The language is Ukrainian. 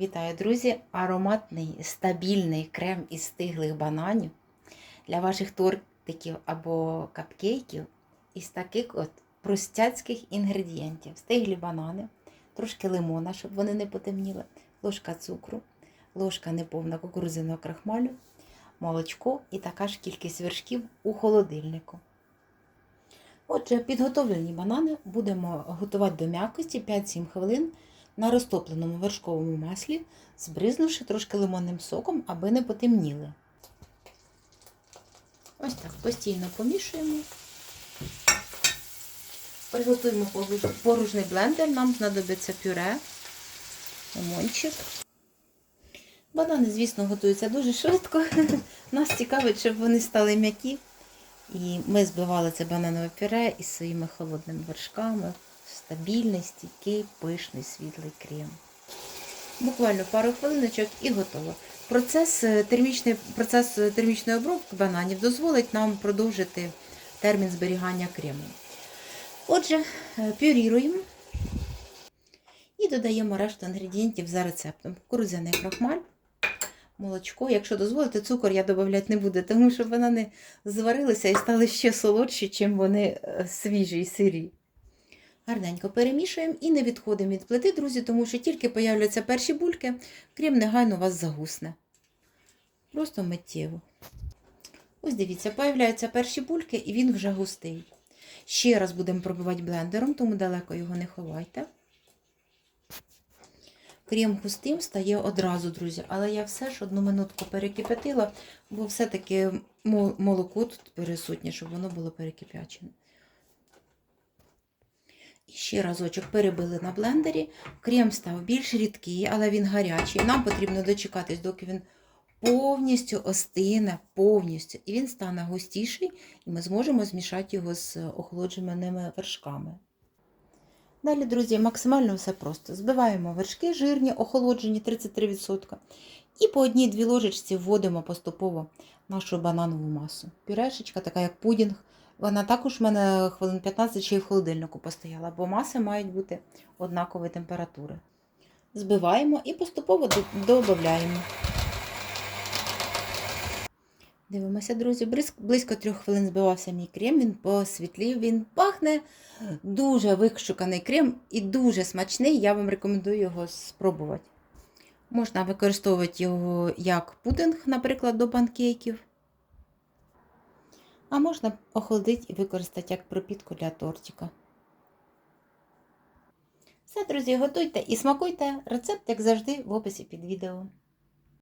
Вітаю, друзі! Ароматний стабільний крем із стиглих бананів для ваших тортиків або капкейків із таких от простяцьких інгредієнтів. Стиглі банани, трошки лимона, щоб вони не потемніли, ложка цукру, ложка неповна кукурудзяного крахмалю, молочко і така ж кількість вершків у холодильнику. Отже, підготовлені банани будемо готувати до м'якості 5-7 хвилин на розтопленому вершковому маслі, збризнувши трошки лимонним соком, аби не потемніли. Ось так постійно помішуємо. Приготуємо порожний блендер, нам знадобиться пюре, лимончик. Банани, звісно, готуються дуже швидко. Нас цікавить, щоб вони стали м'які. І ми збивали це бананове пюре із своїми холодними вершками. Стабільний, стійкий, пишний, світлий крем. Буквально пару хвилиночок і готово. Процес, термічний, процес термічної обробки бананів дозволить нам продовжити термін зберігання крему. Отже, пюріруємо і додаємо решту інгредієнтів за рецептом. Кукурудзяний крахмаль, молочко. Якщо дозволите, цукор я додавати не буду, тому що банани зварилися і стали ще солодші, чим вони свіжі і сирі. Гарненько перемішуємо і не відходимо від плити, друзі, тому що тільки появляться перші бульки, крем негайно вас загусне. Просто миттєво. Ось дивіться, появляються перші бульки і він вже густий. Ще раз будемо пробивати блендером, тому далеко його не ховайте. Крем густим стає одразу, друзі, але я все ж одну минутку перекипятила, бо все-таки молоко тут присутнє, щоб воно було перекипячене. Ще разочок перебили на блендері. Крем став більш рідкий, але він гарячий. Нам потрібно дочекатись, доки він повністю остине, повністю. І він стане густіший, і ми зможемо змішати його з охолодженими вершками. Далі, друзі, максимально все просто. Збиваємо вершки жирні, охолоджені 33%. І по одній-дві ложечці вводимо поступово нашу бананову масу. Пюрешечка, така як пудінг. Вона також в мене хвилин 15 ще й в холодильнику постояла, бо маси мають бути однакової температури. Збиваємо і поступово додаємо. Дивимося, друзі, близько трьох хвилин збивався мій крем, він посвітлів, він пахне дуже вишуканий крем і дуже смачний. Я вам рекомендую його спробувати. Можна використовувати його як пудинг, наприклад, до панкейків. А можна охолодити і використати як пропітку для тортика. Все, друзі, готуйте і смакуйте. Рецепт, як завжди, в описі під відео.